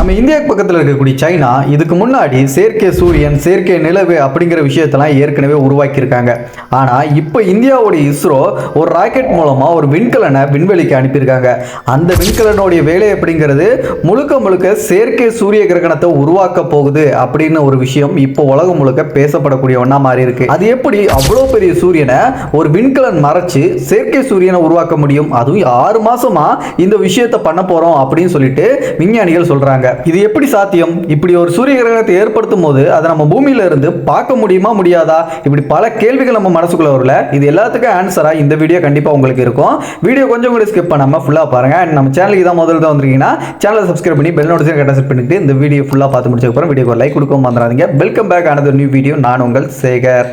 நம்ம இந்தியா பக்கத்தில் இருக்கக்கூடிய சைனா இதுக்கு முன்னாடி செயற்கை சூரியன் செயற்கை நிலவு அப்படிங்கிற விஷயத்தெல்லாம் ஏற்கனவே உருவாக்கியிருக்காங்க. ஆனால் இப்போ இந்தியாவுடைய இஸ்ரோ ஒரு ராக்கெட் மூலமாக ஒரு விண்கலனை விண்வெளிக்கு அனுப்பியிருக்காங்க. அந்த விண்கலனுடைய வேலை அப்படிங்கிறது முழுக்க முழுக்க செயற்கை சூரிய கிரகணத்தை உருவாக்க போகுது அப்படின்னு ஒரு விஷயம் இப்போ உலகம் முழுக்க பேசப்படக்கூடிய ஒன்றா மாறி இருக்கு. அது எப்படி அவ்வளோ பெரிய சூரியனை ஒரு விண்கலன் மறைச்சு செயற்கை சூரியனை உருவாக்க முடியும்? அதுவும் ஆறு மாசமா இந்த விஷயத்தை பண்ண போறோம் அப்படின்னு சொல்லிட்டு விஞ்ஞானிகள் சொல்றாங்க. இது எப்படி சாத்தியம்? இப்படி ஒரு சூரிய கிரகணத்தை ஏற்படுத்தும் போது அதை நம்ம பூமியில இருந்து பார்க்க முடியுமா முடியாதா? இப்படி பல கேள்விகள் நம்ம மனசுக்குள்ள வரல இது எல்லாத்துக்கும் ஆன்சரா இந்த வீடியோ கண்டிப்பா உங்களுக்கு இருக்கும். வீடியோ கொஞ்சம் கூட ஸ்கிப் பண்ணாம ஃபுல்லா பாருங்க. அண்ட் நம்ம சேனலுக்கு தான் முதல்ல தான் வந்திருக்கீங்கன்னா சேனலை சப்ஸ்கிரைப் பண்ணி பெல் நோட்டிஃபிகேஷன் கட்ட செட் பண்ணிட்டு இந்த வீடியோ ஃபுல்லா பார்த்து முடிச்சதுக்கு அப்புறம் வீடியோக்கு லைக் கொடுக்கவும் மறந்துடாதீங்க. வெல்கம் பேக் ஆனது நியூ வீடியோ நான் உங்கள் சேகர்.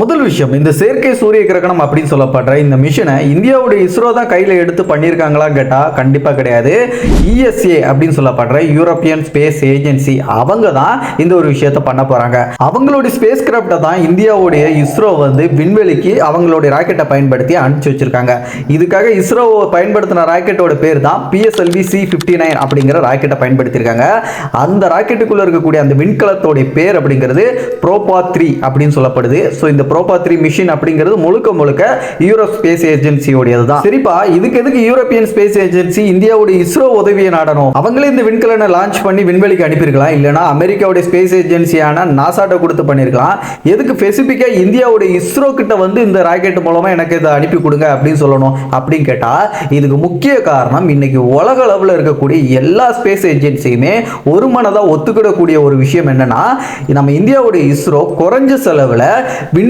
முதல் விஷயம் இந்த செயற்கை சூரிய கிரகணம் அப்படின்னு சொல்லப்படுற இந்த மிஷனை இந்தியாவுடைய இஸ்ரோ தான் கையில் எடுத்து பண்ணியிருக்காங்களான்னு கேட்டால் கண்டிப்பாக கிடையாது. இஎஸ்ஏ அப்படின்னு சொல்லப்படுற யூரோப்பியன் ஸ்பேஸ் ஏஜென்சி அவங்க தான் இந்த ஒரு விஷயத்த பண்ண போகிறாங்க அவங்களுடைய ஸ்பேஸ் கிராஃப்டை தான் இந்தியாவுடைய இஸ்ரோ வந்து விண்வெளிக்கு அவங்களுடைய ராக்கெட்டை பயன்படுத்தி அனுப்பிச்சு வச்சிருக்காங்க. இதுக்காக இஸ்ரோ பயன்படுத்தின ராக்கெட்டோட பேர் தான் பிஎஸ்எல்வி சி ஃபிஃப்டி நைன் அப்படிங்கிற ராக்கெட்டை பயன்படுத்தியிருக்காங்க. அந்த ராக்கெட்டுக்குள்ளே இருக்கக்கூடிய அந்த விண்கலத்தோடைய பேர் அப்படிங்கிறது ப்ரோபா த்ரீ அப்படின்னு சொல்லப்படுது. ஸோ இந்த ப்ரோபா த்ரீ மிஷின் அப்படிங்கிறது முழுக்க முழுக்க யூரோப் ஸ்பேஸ் ஏஜென்சியோடையது தான் சரிப்பா இதுக்கு எதுக்கு யூரோப்பியன் ஸ்பேஸ் ஏஜென்சி இந்தியாவுடைய இஸ்ரோ உதவியை நாடணும்? அவங்களே இந்த விண்கலனை லான்ச் பண்ணி விண்வெளிக்கு அனுப்பியிருக்கலாம். இல்லைனா அமெரிக்காவுடைய ஸ்பேஸ் ஏஜென்சியான நாசாட்ட கொடுத்து பண்ணியிருக்கலாம். எதுக்கு ஸ்பெசிஃபிக்காக இந்தியாவுடைய இஸ்ரோ கிட்ட வந்து இந்த ராக்கெட் மூலமாக எனக்கு இதை அனுப்பி கொடுங்க அப்படின்னு சொல்லணும் அப்படின்னு கேட்டால் இதுக்கு முக்கிய காரணம் இன்னைக்கு உலக அளவில் இருக்கக்கூடிய எல்லா ஸ்பேஸ் ஏஜென்சியுமே ஒரு மனதாக ஒத்துக்கிடக்கூடிய ஒரு விஷயம் என்னன்னா நம்ம இந்தியாவுடைய இஸ்ரோ குறைஞ்ச செலவில்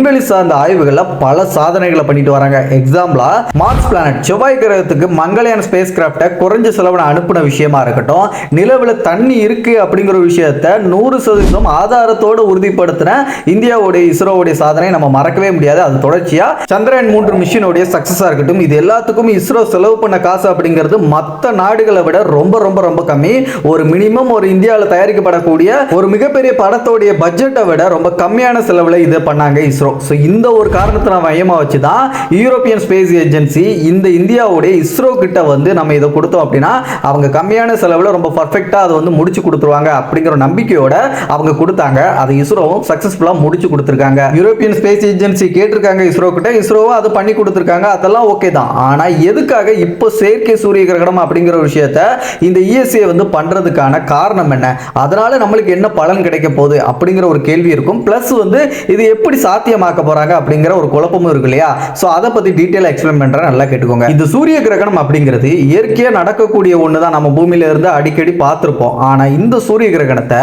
விண்வெளி சார்ந்த ஆய்வுகளில் பல சாதனைகளை பண்ணிட்டு வராங்க. எக்ஸாம்பிளா மார்ஸ் பிளானட் செவ்வாய் கிரகத்துக்கு மங்களையான் ஸ்பேஸ் கிராஃப்டை குறைஞ்ச செலவில் அனுப்பின விஷயமா இருக்கட்டும் நிலவில் தண்ணி இருக்கு அப்படிங்கிற ஒரு நூறு சதவீதம் ஆதாரத்தோடு உறுதிப்படுத்தின இந்தியாவுடைய இஸ்ரோவுடைய சாதனை நம்ம மறக்கவே முடியாது. அது தொடர்ச்சியா சந்திரயான் மூன்று மிஷினுடைய சக்சஸா இருக்கட்டும் இது எல்லாத்துக்கும் இஸ்ரோ செலவு பண்ண காசு அப்படிங்கிறது மற்ற நாடுகளை விட ரொம்ப ரொம்ப ரொம்ப கம்மி. ஒரு மினிமம் ஒரு இந்தியாவில் தயாரிக்கப்படக்கூடிய ஒரு மிகப்பெரிய படத்தோடைய பட்ஜெட்டை விட ரொம்ப கம்மியான செலவில் இதை பண்ணாங்க இஸ்ரோ. ஸோ இந்த ஒரு காரணத்தை மையமாக வச்சு தான் யூரோப்பியன் ஸ்பேஸ் ஏஜென்சி இந்த இந்தியாவுடைய இஸ்ரோ கிட்ட வந்து நம்ம இதை கொடுத்தோம் அப்படின்னா அவங்க கம்மியான செலவில் ரொம்ப பர்ஃபெக்டாக அதை வந்து முடிச்சு கொடுத்துருவாங்க அப்படிங்கிற நம்பிக்கையோட அவங்க கொடுத்தாங்க. அதை இஸ்ரோவும் சக்ஸஸ்ஃபுல்லாக முடிச்சு கொடுத்துருக்காங்க. யூரோப்பியன் ஸ்பேஸ் ஏஜென்சி கேட்டிருக்காங்க இஸ்ரோ கிட்ட. இஸ்ரோவும் அதை பண்ணி கொடுத்துருக்காங்க. அதெல்லாம் ஓகே தான். ஆனால் எதுக்காக இப்போ செயற்கை சூரிய கிரகணம் அப்படிங்கிற ஒரு விஷயத்த இந்த இஎஸ்ஏ வந்து பண்ணுறதுக்கான காரணம் என்ன? அதனால நம்மளுக்கு என்ன பலன் கிடைக்க போகுது அப்படிங்கிற ஒரு கேள்வி இருக்கும். ப்ளஸ் வந்து இது எப்படி சாத்தியமாக்க போறாங்க அப்படிங்கிற ஒரு குழப்பமும் இருக்கு இல்லையா? ஸோ அதை பத்தி டீட்டெயிலாக எக்ஸ்பிளைன் பண்றேன். நல்லா கேட்டுக்கோங்க. இந்த சூரிய கிரகணம் அப்படிங்கிறது இயற்கையாக நடக்கக்கூடிய ஒன்று தான் நம்ம பூமியில இருந்து அடிக்கடி பார்த்துருப்போம். ஆனா இந்த சூரிய கிரகணத்தை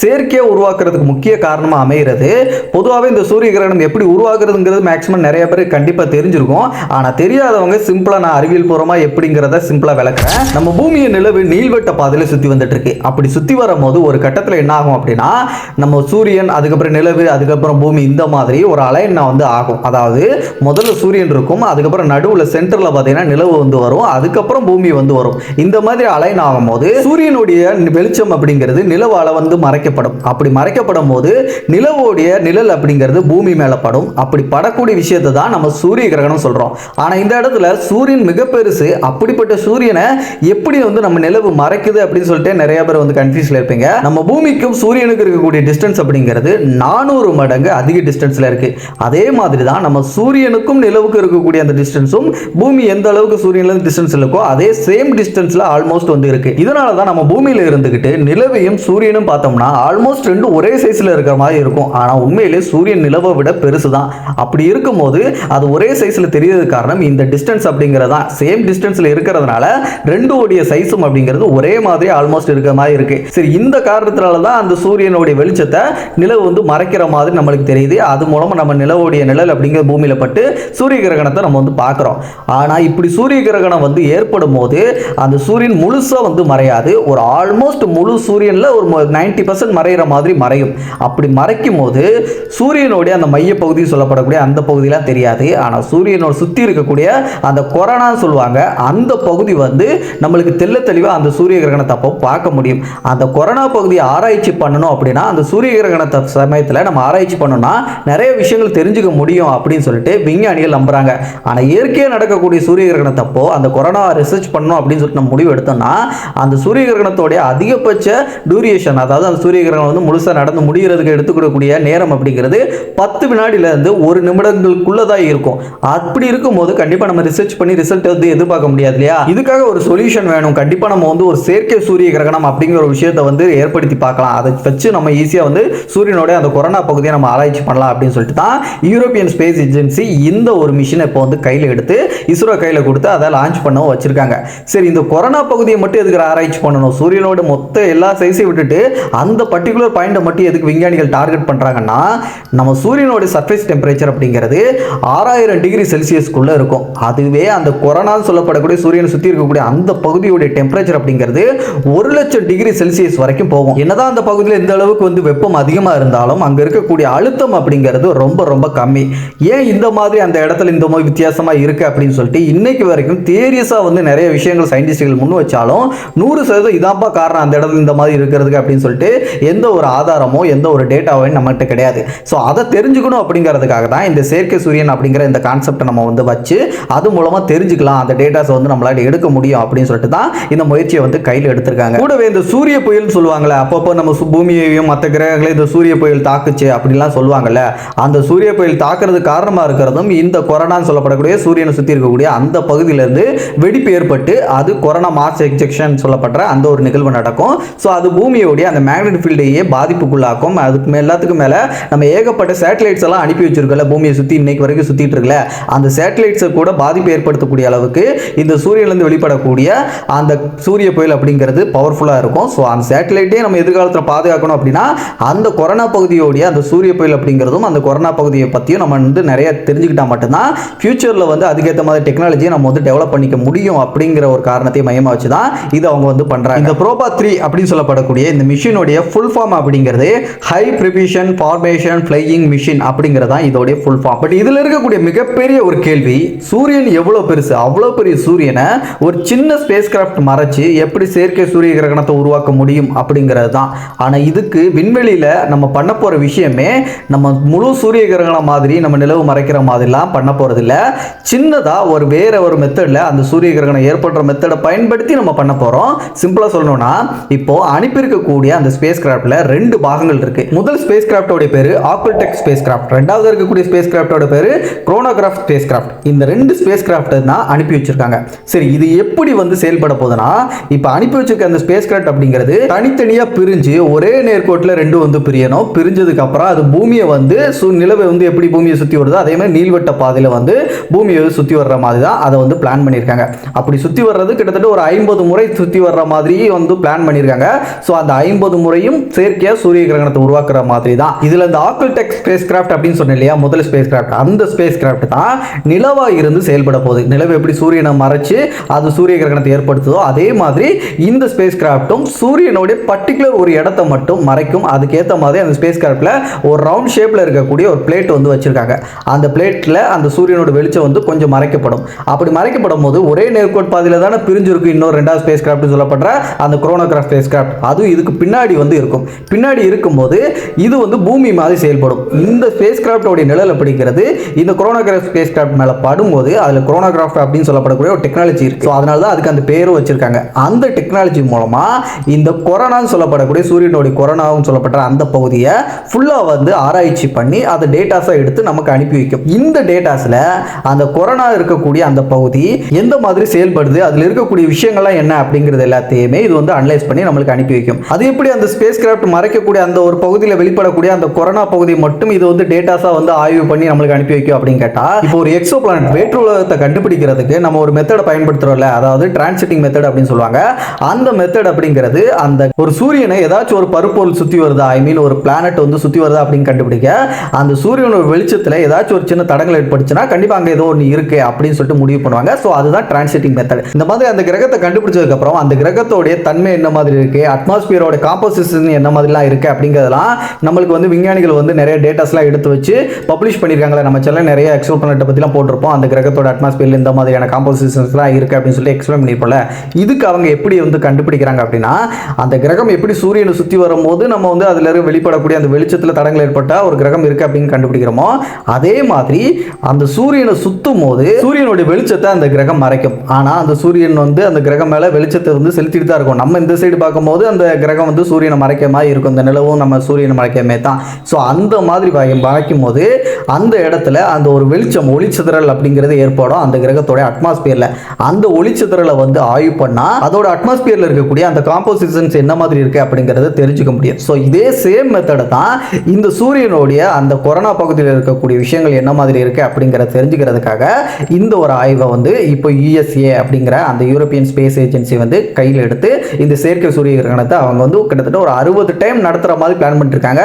செயற்கையாக உருவாக்குறதுக்கு முக்கிய காரணமாக அமைகிறது பொதுவாகவே இந்த சூரிய கிரகணம் எப்படி உருவாக்குறதுங்கிறது மேக்ஸிமம் நிறைய பேர் கண்டிப்பாக தெரிஞ்சிருக்கும். ஆனால் தெரியாதவங்க சிம்பிளாக நான் அறிவியல் பூர்வமா எப்படிங்கிறத சிம்பிளாக விளக்குறேன். நம்ம பூமியை நிலவு நீள்வட்ட பாதையில சுத்தி வந்துட்டு இருக்கு அப்படி சுத்தி வரும்போது ஒரு கட்டத்தில் என்ன ஆகும் அப்படின்னா நம்ம சூரியன் அதுக்கப்புறம் நிலவு அதுக்கப்புறம் பூமி இந்த மாதிரி ஒரு அலைன்னா வந்து ஆகும்? அதாவது முதல்ல சூரியன் இருக்கும் அதுக்கப்புறம் நடுவில் சென்டரில் பார்த்தீங்கன்னா நிலவு வந்து வரும் அதுக்கப்புறம் பூமி வந்து வரும். இந்த மாதிரி அலைன் ஆகும்போது சூரியனுடைய வெளிச்சம் அப்படிங்கிறது நிலவால வந்து மறைக்கப்படும். அப்படி மறைக்கப்படும் போது நிலவுடைய நிழல் அப்படிங்கிறது பூமி மேலே படும். அப்படி படக்கூடிய விஷயத்தை தான் நம்ம சூரிய கிரகணம் சொல்கிறோம் ஆனால் இந்த இடத்துல சூரியன் மிக பெருசு. அப்படிப்பட்ட சூரியனை எப்படி வந்து நம்ம நிலவு மறைக்குது அப்படின்னு சொல்லிட்டு நிறைய பேர் வந்து கன்ஃபியூஸ்ல இருப்பீங்க. நம்ம பூமிக்கும் சூரியனுக்கு இருக்கக்கூடிய டிஸ்டன்ஸ் அப்படிங்கிறது நானூறு மடங்கு அதிக டிஸ்டன்ஸில் இருக்கு. அதே மாதிரி தான் நம்ம சூரியனுக்கும் நிலவுக்கு இருக்கக்கூடிய அந்த டிஸ்டன்ஸும் பூமி எந்த அளவுக்கு சூரியன்ல டிஸ்டன்ஸ் இருக்கோ அதே சேம் டிஸ்டன்ஸ்ல ஆல்மோஸ்ட் வந்து இருக்கு. இதனால தான் நம்ம பூமியில இருந்துகிட்டு நிலவையும் சூரியனும் பார்த்தோம்னா ஆல்மோஸ்ட் ரெண்டு ஒரே சைஸ்ல இருக்கிற மாதிரி இருக்கும். ஆனா உண்மையிலே சூரியன் நிலவை விட பெருசு தான் அப்படி இருக்கும்போது அது ஒரே சைஸ்ல தெரியறது காரணம் இந்த டிஸ்டன்ஸ் அப்படிங்கிறதான். சேம் டிஸ்டன்ஸ்ல இருக்கிறதுனால ரெண்டு உடைய சைஸும் அப்படிங்கிறது ஒரே மாதிரி ஆல்மோஸ்ட் இருக்கிற மாதிரி இருக்கு. சரி இந்த காரணத்தினால தான் அந்த சூரியனுடைய வெளிச்சத்தை நிலவு வந்து மறைக்கிற மாதிரி நம்மளுக்கு தெரியுது. அது மூலம் நம்ம நிலவுடைய நிழல் அப்படிங்கிற பூமியில் பட்டு சூரிய கிரகணத்தை நம்ம வந்து பார்க்குறோம். ஆனால் இப்படி சூரிய கிரகணம் வந்து ஏற்படும் போது அந்த சூரியன் முழுசாக வந்து மறையாது. ஒரு ஆல்மோஸ்ட் முழு சூரியனில் ஒரு நைன்டி பர்சன்ட் மறைகிற மாதிரி மறையும். அப்படி மறைக்கும் போது சூரியனுடைய அந்த மைய பகுதி சொல்லப்படக்கூடிய அந்த பகுதியெலாம் தெரியாது. ஆனால் சூரியனோட சுற்றி இருக்கக்கூடிய அந்த கொரோனான்னு சொல்லுவாங்க அந்த பகுதி வந்து நம்மளுக்கு தெல்ல தெளிவாக அந்த சூரிய கிரகணத்தை அப்போ பார்க்க முடியும். அந்த கொரோனா பகுதியை ஆராய்ச்சி பண்ணணும் அப்படின்னா அந்த சூரிய கிரகணத்தை சமயத்தில் நம்ம ஆராய்ச்சி பண்ணோம்னா நிறைய விஷயங்கள் தெரிஞ்சுக்க முடியும் அப்படின்னு சொல்லிட்டு விஞ்ஞானிகள் நம்புறாங்க. ஆனால் இயற்கையாக நடக்கக்கூடிய சூரிய கிரகணத்தப்போ அந்த கொரோனா ரிசர்ச் பண்ணும் அப்படின்னு சொல்லிட்டு நம்ம முடிவு எடுத்தோம்னா அந்த சூரிய கிரகணத்தோடைய அதிகபட்ச டூரியேஷன் அதாவது அந்த சூரிய கிரகணம் வந்து முழுசாக நடந்து முடிகிறதுக்கு எடுத்துக்கொள்ளக்கூடிய நேரம் அப்படிங்கிறது பத்து வினாடியிலேருந்து ஒரு நிமிடங்களுக்குள்ள தான் இருக்கும். அப்படி இருக்கும்போது கண்டிப்பாக நம்ம ரிசர்ச் பண்ணி ரிசல்ட் வந்து எதிர்பார்க்க முடியாது இல்லையா? இதுக்காக ஒரு சொல்யூஷன் வேணும். கண்டிப்பாக நம்ம வந்து ஒரு செயற்கை சூரிய கிரகணம் அப்படிங்கிற ஒரு விஷயத்தை வந்து ஏற்படுத்தி பார்க்கலாம். அதை வச்சு நம்ம ஈஸியாக வந்து சூரியனுடைய அந்த கொரோனா பகுதியை நம்ம ஆராய்ச்சி பண்ணலாம் அப்படின்னு சொல்லிட்டு தான் யூரோப்பியன் ஸ்பேஸ் ஏஜென்சி இந்த ஒரு மிஷினை இப்போ வந்து கையில் எடுத்து இஸ்ரோ கையில் கொடுத்து அதை லான்ச் பண்ணவும் வச்சுருக்காங்க. சரி இந்த கொரோனா பகுதியை மட்டும் எதுக்கு ஆராய்ச்சி பண்ணணும்? சூரியனோட மொத்த எல்லா சைஸையும் விட்டுட்டு அந்த பர்டிகுலர் பாயிண்ட்டை மட்டும் எதுக்கு விஞ்ஞானிகள் டார்கெட் பண்ணுறாங்கன்னா நம்ம சூரியனோட சர்ஃபேஸ் டெம்பரேச்சர் அப்படிங்கிறது ஆறாயிரம் டிகிரி செல்சியஸ்க்குள்ளே இருக்கும். அதுவே அந்த கொரோனான்னு சொல்லப்படக்கூடிய சூரியனை சுற்றி இருக்கக்கூடிய அந்த பகுதியுடைய டெம்பரேச்சர் அப்படிங்கிறது ஒரு லட்சம் டிகிரி செல்சியஸ் வரைக்கும் போகும். என்னதான் அந்த பகுதியில் எந்த அளவுக்கு வந்து வெப்பம் அதிகமாக இருந்தாலும் அங்கே இருக்கக்கூடிய அழுத்தம் அப்படிங்கிறது ரொம்ப ரொம்ப கம்மி. ஏன் இந்த மாதிரி அந்த இடத்துல இந்த மாதிரி வித்தியாசமாக இருக்குது அப்படின்னு சொல்லிட்டு இன்றைக்கு வரைக்கும் தேரியஸாக வந்து நிறைய விஷயங்கள் சயின்டிஸ்டுகள் முன் வச்சாலும் நூறு சதவீதம் இதான்ப்பா காரணம் அந்த இடத்துல இந்த மாதிரி இருக்கிறதுக்கு அப்படின்னு சொல்லிட்டு எந்த ஒரு ஆதாரமோ எந்த ஒரு டேட்டாவோ நம்மகிட்ட கிடையாது. ஸோ அதை தெரிஞ்சுக்கணும் அப்படிங்கிறதுக்காக தான் இந்த செயற்கை சூரியன் அப்படிங்கிற இந்த கான்செப்டை நம்ம வந்து வச்சு அது மூலமாக தெரிஞ்சுக்கலாம். அந்த டேட்டாஸை வந்து நம்மளால எடுக்க முடியும் அப்படின்னு சொல்லிட்டு தான் இந்த முயற்சியை வந்து கையில் எடுத்திருக்காங்க. கூடவே இந்த சூரிய புயல்னு சொல்லுவாங்கல்ல அப்பப்போ நம்ம பூமியையும் மற்ற கிரகங்களையும் இந்த சூரிய புயல் தாக்குச்சு அப்படின்லாம் சொல்லுவாங்கல்ல அந்த சூரிய புயல் தாக்குறது காரணமாக இருக்கிறதும் இந்த கொரோனான்னு சொல்லப்படக்கூடிய சூரியனை சுற்றி இருக்கக்கூடிய அந்த பகுதியிலேருந்து வெடிப்பு ஏற்பட்டு அது கொரோனா மாஸ் எக்ஜெக்ஷன் சொல்லப்படுற அந்த ஒரு நிகழ்வு நடக்கும். ஸோ அது பூமியோடைய அந்த மேக்னெட் ஃபீல்டையே பாதிப்புக்குள்ளாக்கும். அதுக்கு எல்லாத்துக்கும் மேலே நம்ம ஏகப்பட்ட சேட்டலைட்ஸ் எல்லாம் அனுப்பி வச்சிருக்கல பூமியை சுற்றி இன்னைக்கு வரைக்கும் சுற்றிட்டு இருக்கல. அந்த சேட்டலைட்ஸை கூட பாதிப்பு ஏற்படுத்தக்கூடிய அளவுக்கு இந்த சூரியன்லேருந்து வெளிப்படக்கூடிய அந்த சூரிய புயல் அப்படிங்கிறது பவர்ஃபுல்லாக இருக்கும். ஸோ அந்த சேட்டலைட்டே நம்ம எதிர்காலத்தில் பாதுகாக்கணும் அப்படின்னா அந்த கொரோனா பகுதியோடைய அந்த சூரிய புயல் அப்படிங்கிறதும் அந்த கொரோனா கொரோனா பகுதியை பற்றியும் நம்ம வந்து நிறைய தெரிஞ்சுக்கிட்டால் மட்டும்தான் ஃபியூச்சரில் வந்து அதுக்கேற்ற மாதிரி டெக்னாலஜியை நம்ம வந்து டெவலப் பண்ணிக்க முடியும் அப்படிங்கிற ஒரு காரணத்தை மையமாக வச்சு தான் இது அவங்க வந்து பண்ணுறாங்க இந்த ப்ரோபா த்ரீ அப்படின்னு சொல்லப்படக்கூடிய இந்த மிஷினுடைய ஃபுல் ஃபார்ம் அப்படிங்கிறது high precision formation flying mission அப்படிங்கிறது தான் இதோடைய ஃபுல் ஃபார்ம் பட் இதில் இருக்கக்கூடிய மிகப்பெரிய ஒரு கேள்வி சூரியன் எவ்வளோ பெருசு? அவ்வளோ பெரிய சூரியனை ஒரு சின்ன ஸ்பேஸ் கிராஃப்ட் மறைச்சு எப்படி செயற்கை சூரிய கிரகணத்தை உருவாக்க முடியும் அப்படிங்கிறது தான் ஆனால் இதுக்கு விண்வெளியில் நம்ம பண்ண போகிற விஷயமே நம்ம முழு சூரிய சூரிய கிரகணம் மாதிரி நம்ம நிலவு மறைக்கிற மாதிரிலாம் பண்ண போகிறதில்ல சின்னதாக ஒரு வேற ஒரு மெத்தடில் அந்த சூரிய கிரகணம் ஏற்படுற மெத்தடை பயன்படுத்தி நம்ம பண்ண போகிறோம் சிம்பிளாக சொல்லணும்னா இப்போ அனுப்பியிருக்கக்கூடிய அந்த ஸ்பேஸ் கிராஃப்டில் ரெண்டு பாகங்கள் இருக்கு. முதல் ஸ்பேஸ் கிராஃப்டோடைய பேர் ஆப்பிள்டெக் ஸ்பேஸ் கிராஃப்ட் ரெண்டாவது இருக்கக்கூடிய ஸ்பேஸ் கிராஃப்டோட பேர் குரோனோகிராஃப் ஸ்பேஸ் கிராஃப்ட் இந்த ரெண்டு ஸ்பேஸ் கிராஃப்ட் தான் அனுப்பி வச்சிருக்காங்க. சரி இது எப்படி வந்து செயல்பட போகுதுன்னா இப்போ அனுப்பி வச்சிருக்க அந்த ஸ்பேஸ் கிராஃப்ட் அப்படிங்கிறது தனித்தனியாக பிரிஞ்சு ஒரே நேர்கோட்டில் ரெண்டும் வந்து பிரியணும். பிரிஞ்சதுக்கு அப்புறம் அது பூமியை வந்து நிலவை வந்து எப்படி பூமியை சுற்றி வருதோ அதே மாதிரி நீள்வட்ட பாதையில் வந்து பூமியை சுற்றி வர்ற மாதிரி தான் அதை வந்து பிளான் பண்ணியிருக்காங்க. அப்படி சுற்றி வர்றது கிட்டத்தட்ட ஒரு ஐம்பது முறை சுற்றி வர்ற மாதிரி வந்து பிளான் பண்ணியிருக்காங்க. ஸோ அந்த ஐம்பது முறையும் செயற்கையாக சூரிய கிரகணத்தை உருவாக்குற மாதிரி தான் இதில் இந்த ஆக்கிள்டெக் ஸ்பேஸ் கிராஃப்ட் அப்படின்னு சொன்னேன் இல்லையா? முதல் ஸ்பேஸ் கிராஃப்ட் அந்த ஸ்பேஸ் கிராஃப்ட் தான் நிலவாக இருந்து செயல்பட போகுது. நிலவு எப்படி சூரியனை மறைச்சு அது சூரிய கிரகணத்தை ஏற்படுத்துதோ அதே மாதிரி இந்த ஸ்பேஸ் கிராஃப்ட்டும் சூரியனுடைய பர்டிகுலர் ஒரு இடத்த மட்டும் மறைக்கும். அதுக்கேற்ற மாதிரி அந்த ஸ்பேஸ் கிராஃப்டில் ஒரு ரவுண்ட் ஷேப்பில் இருக்கக்கூடிய ஒரு பிளேட் வந்து வச்சுருக்காங்க. அந்த பிளேட்டில் அந்த சூரியனோட வெளிச்சம் வந்து கொஞ்சம் மறைக்கப்படும். அப்படி மறைக்கப்படும் போது ஒரே நேர்கோட் பாதையில் தானே பிரிஞ்சிருக்கு இன்னொரு ரெண்டாவது ஸ்பேஸ் கிராஃப்ட்னு சொல்லப்படுற அந்த குரோனோகிராஃப் ஸ்பேஸ் கிராஃப்ட் அதுவும் இதுக்கு பின்னாடி வந்து இருக்கும். பின்னாடி இருக்கும்போது இது வந்து பூமி மாதிரி செயல்படும். இந்த ஸ்பேஸ் கிராஃப்டோடைய நிழல் அப்படிங்கிறது இந்த குரோனோகிராஃப் ஸ்பேஸ் கிராஃப்ட் மேலே படும்போது அதில் குரோனோகிராஃப் அப்படின்னு சொல்லப்படக்கூடிய ஒரு டெக்னாலஜி இருக்குது ஸோ அதனால தான் அதுக்கு அந்த பேரும் வச்சுருக்காங்க. அந்த டெக்னாலஜி மூலமாக இந்த கொரோனான்னு சொல்லப்படக்கூடிய சூரியனுடைய கொரோனாவும் சொல்லப்பட்ட அந்த பகுதியை ஃபுல்லாக வந்து ஆராய்ச்சி பண்ணி அதை டேட்டாஸாக எடுத்து நமக்கு அனுப்பி வைக்கும். இந்த டேட்டாஸில் அந்த கொரோனா இருக்கக்கூடிய அந்த பகுதி எந்த மாதிரி செயல்படுது அதில் இருக்கக்கூடிய விஷயங்கள்லாம் என்ன அப்படிங்கிறது எல்லாத்தையுமே இது வந்து அனலைஸ் பண்ணி நம்மளுக்கு அனுப்பி வைக்கும். அது எப்படி அந்த ஸ்பேஸ் கிராஃப்ட் மறைக்கக்கூடிய அந்த ஒரு பகுதியில் வெளிப்படக்கூடிய அந்த கொரோனா பகுதி மட்டும் இது வந்து டேட்டாஸாக வந்து ஆய்வு பண்ணி நம்மளுக்கு அனுப்பி வைக்கும் அப்படின்னு கேட்டால் இப்போ ஒரு எக்ஸோ பிளானட் வேற்று உலகத்தை கண்டுபிடிக்கிறதுக்கு நம்ம ஒரு மெத்தடை பயன்படுத்துகிறோம்ல அதாவது டிரான்சிட்டிங் மெத்தட் அப்படின்னு சொல்லுவாங்க. அந்த மெத்தட் அப்படிங்கிறது அந்த ஒரு சூரியனை ஏதாச்சும் ஒரு பருப்பொருள் சுற்றி வருதா ஐ மீன் ஒரு பிளானட் வந்து சுற்றி வருதா அப்படின்னு கண்டுபிடிக்க அந்த சூரியனோட வெளிச்சத்தில் ஏதாச்சும் ஒரு சின்ன தடங்கள் ஏற்பட்டுச்சுன்னா கண்டிப்பாக அங்கே ஏதோ ஒன்று இருக்கு அப்படின்னு சொல்லிட்டு முடிவு பண்ணுவாங்க. ஸோ அதுதான் டிரான்சிட்டிங் மெத்தட் இந்த மாதிரி அந்த கிரகத்தை கண்டுபிடிச்சதுக்கப்புறம் அந்த கிரகத்தோடைய தன்மை என்ன மாதிரி இருக்குது அட்மாஸ்பியரோட காம்போசிஷன் என்ன மாதிரிலாம் இருக்குது அப்படிங்கிறதெல்லாம் நம்மளுக்கு வந்து விஞ்ஞானிகள் வந்து நிறைய டேட்டாஸ்லாம் எடுத்து வச்சு பப்ளிஷ் பண்ணியிருக்காங்களே நம்ம செல்ல நிறைய எக்ஸ்ப்ளோர் பண்ணிட்ட பற்றிலாம் போட்டிருப்போம். அந்த கிரகத்தோட அட்மாஸ்பியரில் இந்த மாதிரியான காம்போசிஷன்ஸ்லாம் இருக்குது அப்படின்னு சொல்லி எக்ஸ்பிளைன் பண்ணியிருப்போம்ல இதுக்கு அவங்க எப்படி வந்து கண்டுபிடிக்கிறாங்க அப்படின்னா அந்த கிரகம் எப்படி சூரியனை சுற்றி வரும்போது நம்ம வந்து அதில் வெளிப்படக்கூடிய அந்த வெளிச்சத்தில் தடங்கள் ஏற்பட்டால் ஒரு கிரகம் இருக்குது அப்படின்னு கண்டுபிடிக்கிறோமோ அதே மாதிரி அந்த சூரியனை சுத்தும் போது சூரியனுடைய வெளிச்சத்தை அந்த கிரகம் மறைக்கும். ஆனால் அந்த சூரியன் வந்து அந்த கிரகம் மேலே வெளிச்சத்தை வந்து செலுத்திட்டு தான் இருக்கும். நம்ம இந்த சைடு பார்க்கும்போது அந்த கிரகம் வந்து சூரியனை மறைக்க இருக்கும். இந்த நிலவும் நம்ம சூரியனை மறைக்கமே தான். ஸோ அந்த மாதிரி மறைக்கும் போது அந்த இடத்துல அந்த ஒரு வெளிச்சம் ஒளிச்சிதறல் அப்படிங்கிறது ஏற்படும் அந்த கிரகத்தோட அட்மாஸ்பியரில் அந்த ஒளிச்சிதறலை வந்து ஆய்வு பண்ணால் அதோட அட்மாஸ்பியரில் இருக்கக்கூடிய அந்த காம்போசிஷன்ஸ் என்ன மாதிரி இருக்குது அப்படிங்கிறத தெரிஞ்சுக்க முடியும். ஸோ இதே சேம் மெத்தடை தான் இந்த சூரியனுடைய அந்த கொரோனா பகுதியில் இருக்கக்கூடிய விஷயங்கள் என்ன மாதிரி இருக்குது அப்படிங்கிறத தெரிஞ்சுக்கிறதுக்காக இந்த ஒரு ஆய்வை வந்து இப்போ யூஎஸ்ஏ அப்படிங்கிற அந்த யூரோப்பியன் ஸ்பேஸ் ஏஜென்சி வந்து கையில் எடுத்து இந்த செயற்கை சூரிய கிரகணத்தை அவங்க வந்து கிட்டத்தட்ட ஒரு அறுபது டைம் நடத்துகிற மாதிரி பிளான் பண்ணிட்டுருக்காங்க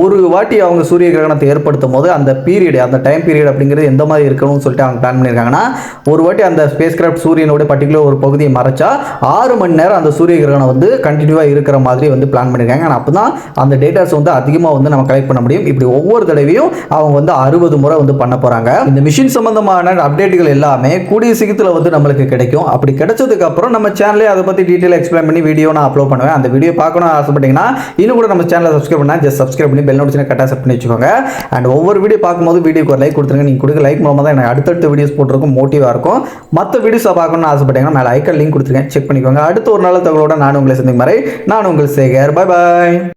ஒரு வாட்டி அவங்க சூரிய கிரகணத்தை ஏற்படுத்தும் போது அந்த பீரியட் அந்த டைம் பீரியட் அப்படிங்கிறது எந்த மாதிரி இருக்கணும்னு சொல்லிட்டு அவங்க பிளான் பண்ணியிருக்காங்கன்னா ஒரு வாட்டி அந்த ஸ்பேஸ் கிராஃப்ட் சூரியனுடைய பர்டிகுலர் ஒரு பகுதியை மறைச்சா ஆறு மணி நேரம் அந்த சூரிய கிரகணம் வந்து கண்டினியூவாக இருக்கிற மாதிரி வந்து பிளான் பண்ணியிருக்காங்க ஆனால் அப்போ தான் அந்த டேட்டாஸ் வந்து அதிகமாக வந்து நம்ம கலெக்ட் பண்ண முடியும். இப்படி ஒவ்வொரு தடவையும் அவங்க வந்து அறுபது முறை வந்து பண்ண போகிறாங்க இந்த மிஷின் சம்பந்தமான அப்டேட்டுகள் எல்லாமே கூடிய சீக்கிரத்தில் வந்து நம்மளுக்கு கிடைக்கும். அப்படி கிடைச்சதுக்கு அப்புறம் நம்ம சேனலே அதை பற்றி டீட்டெயில் எக்ஸ்பிளைன் பண்ணி வீடியோ நான் அப்லோட் பண்ணுவேன். அந்த வீடியோ பார்க்கணும் ஆசைப்பட்டீங்கன்னா இன்னும் கூட நம்ம சேனலை சப்ஸ்கிரைப் பண்ணால் ஜஸ்ட் சப்ஸ்கிரைப் பண்ணி பெல் நோட்டிஸ் கரெக்டாக செட் பண்ணி வச்சுக்கோங்க. அண்ட் ஒவ்வொரு வீடியோ பார்க்கும்போது வீடியோக்கு ஒரு லைக் கொடுத்துருங்க. நீங்கள் கொடுக்க லைக் மூலமாக தான் எனக்கு அடுத்தடுத்த வீடியோஸ் போட்டிருக்கும் மோட்டிவாக இருக்கும். மற்ற வீடியோஸை பார்க்கணும்னு ஆசைப்பட்டீங்கன்னா மேலே ஐக்கன் லிங்க் கொடுத்துருக்கேன் செக் பண்ணிக்கோங்க. அடுத்த ஒரு நாள் தகவலோட நான் உங்களை சந்திக்கும் வரை நான் உங்கள் சேகர். Bye bye